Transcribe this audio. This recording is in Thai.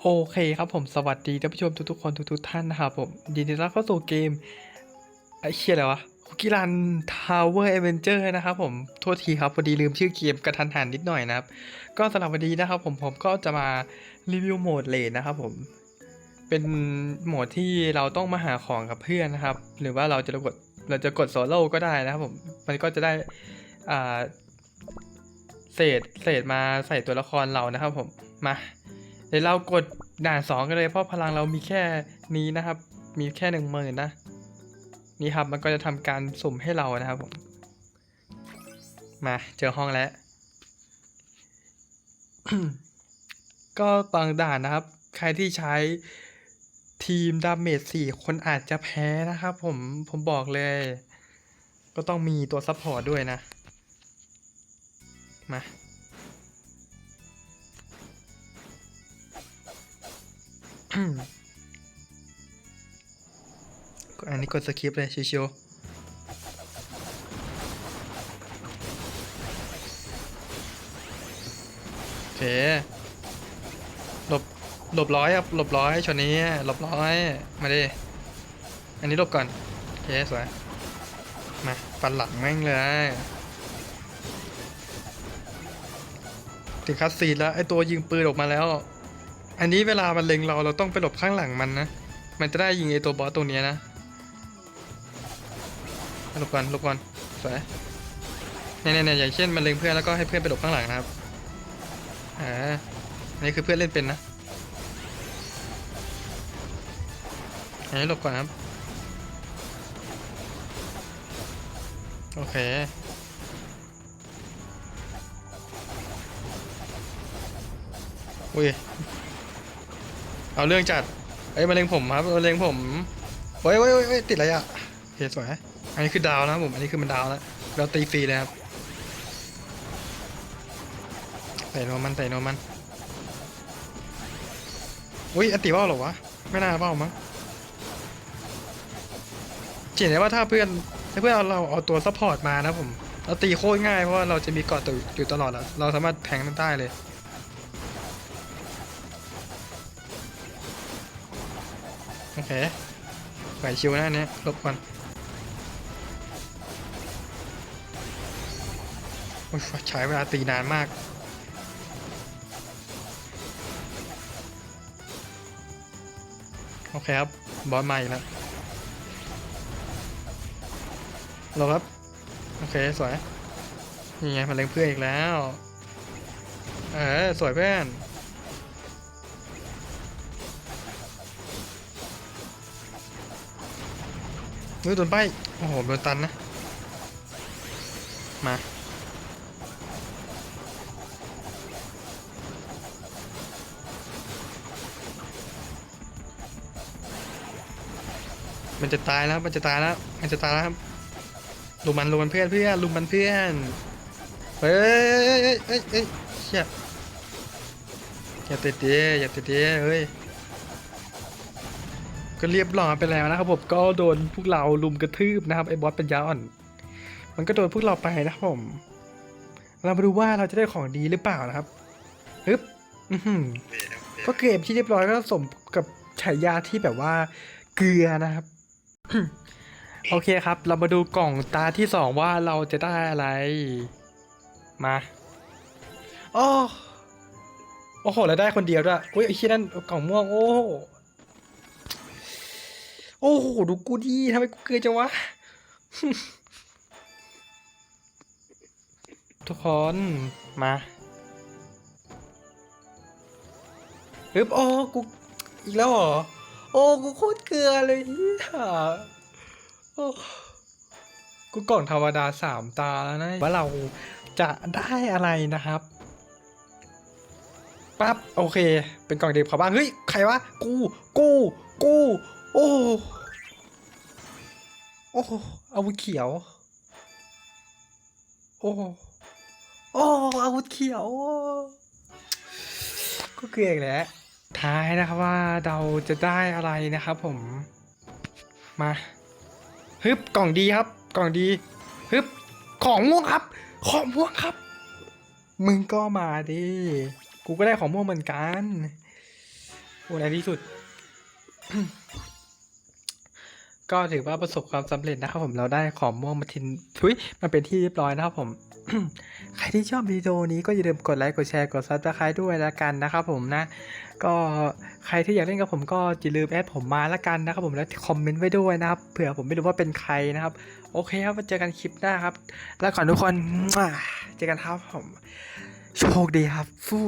โอเคครับผมสวัสดีท่านผู้ชมทุกๆคนทุกๆท่านนะครับผมยินดีต้อนรับเข้าสู่เกมไอ้เชียอะไรวะคุกกี้รันทาวเวอร์เอเวนเจอร์นะครับผมโทษทีครับพอดีลืมชื่อเกมกระทันหันนิดหน่อยนะครับ ก็สำหรับวันนี้นะครับผมผมก็จะมารีวิวโหมดเลนนะครับผมเป็นโหมดที่เราต้องมาหาของกับเพื่อนนะครับ หรือว่าเราจะกดเราจะกดโซโล่ก็ได้นะครับผมมันก็จะได้อ่าเศษเศษมาใส่ตัวละครเรานะครับผมมา เดี๋ยวเรากดด่านสองกันเลยเพราะพลังเรามีแค่นี้นะครับ มีแค่หนึ่งหมื่นนะ นี่ครับมันก็จะทำการสุ่มให้เรานะครับผม มาเจอห้องแล้ว ก็บางด่านนะครับ ใครที่ใช้ทีมดาเมจสี่คนอาจจะแพ้นะครับผม ผมบอกเลย ก็ต้องมีตัวซัพพอร์ตด้วยนะ มา อันนี้กดสคริปเลยชิวๆโอเคหลบหลบร้อยครับหลบร้อยชนนี้หลบร้อยมาดิอันนี้หลบก่อนโอเคสวยมาฟันหลังแม่งเลยถึงคัสซีนแล้วไอตัวยิงปืนออกมาแล้ว อันนี้เวลามันเล็งเราเราต้องไปหลบข้างหลังมันนะ มันจะได้ยิงไอตัวบอสตัวนี้นะหลบก่อนหลบก่อนสวยเนี่ยเนี่ยเนี่ยอย่างเช่นมันเล็งเพื่อนแล้วก็ให้เพื่อนไปหลบข้างหลังนะครับอ่าอันนี้คือเพื่อนเล่นเป็นนะอันนี้หลบก่อนครับ โอเคอุ้ย เอาเรื่องจัดเอ้ยมาเล็งผมครับมาเล็งผมเว้ยเว้ยเว้ยติดอะไรอะโอเคสวยอันนี้คือดาวนะครับผม อันนี้คือมันดาวแล้วเราตีฟรีเลยครับเตะโนมันเตะโนมันอุ้ยอันติว่าหรอวะ ไม่น่าเบ้ามั้งเห็นได้ว่าถ้าเพื่อนถ้าเพื่อนเอาเราเอาตัวซัพพอร์ตมานะผม เราตีโคตรง่ายเพราะว่าเราจะมีเกาะตัวอยู่ตลอดอะเราสามารถแทงมันได้เลย โอเคไหวชิวนะอันเนี้ยลบก่อนโอ้ยใช้เวลาตีนานมากโอเคครับ บอสมาอีกแล้วรอครับ โอเค สวย นี่ไงมันเล็งเพื่อนอีกแล้ว เออ สวยเพื่อน นู้ยโดนใบโอ้โหโดนตันนะ มามันจะตายแล้ว มันจะตายแล้ว มันจะตายแล้วครับลุมมันลุมมันเพื่อนเพื่อนลุมมันเพื่อน เฮ้ยเฮ้ยเฮ้ยเฮ้ยเชี่ยอย่าติดเดียอย่าติดเดียเฮ้ย ก็เรียบร้อยไปแล้วนะครับผมก็โดนพวกเราลุมกระทืบนะครับไอ้บอสปัญญาอ่อน มันก็โดนพวกเราไปนะครับผม เรามาดูว่าเราจะได้ของดีหรือเปล่านะครับฮึบก็เก็บที่เรียบร้อยก็สมกับฉายาที่แบบว่าเกลือนะครับ โอเคครับ เรามาดูกล่องตาที่สองว่าเราจะได้อะไร มาโอ้โอ้โหแล้วได้คนเดียวด้วยอุ้ยไอ้ที่นั่นกล่องม่วงโอ้ โอ้โห ดูกูดีทำไมกูเกลือจังวะ ทุกคนมาปึ๊บโอ้กู อีกแล้วเหรอ โอ้ กูโคตรเกลือเลยเฮียโอ้กูกล่องธรรมดาสามตาแล้วนะ ว่าเราจะได้อะไรนะครับปั๊บโอเค เป็นกล่องเด็กขอบ้าง เฮ้ย ใครวะ กู กู กู โอ้โอ้อาวุธเขียว โอ้โอ้อาวุธเขียว ก็เกลียดแหละท้ายนะครับว่าเราจะได้อะไรนะครับผม มาฮึบกล่องดีครับ กล่องดีฮึบของม่วงครับ ของม่วงครับ มึงก็มาดิ กูก็ได้ของม่วงเหมือนกันโอ้ในที่สุด ก็ถือว่าประสบความสำเร็จนะครับผมเราได้ของม่วงมาทินทุยมาเป็นที่เรียบร้อยนะครับผม ใครที่ชอบวิดีโอนี้ก็อย่าลืมกดไลค์กดแชร์กดซับสไครต์ด้วยละกันนะครับผมนะ ก็ใครที่อยากเล่นกับผมก็อย่าลืมแอดผมมาละกันนะครับผมแล้วคอมเมนต์ไว้ด้วยนะครับเผื่อผมไม่รู้ว่าเป็นใครนะครับ โอเคครับมาเจอกันคลิปหน้าครับ แล้วก่อนทุกคนเจอกันครับผม โชคดีครับฟู่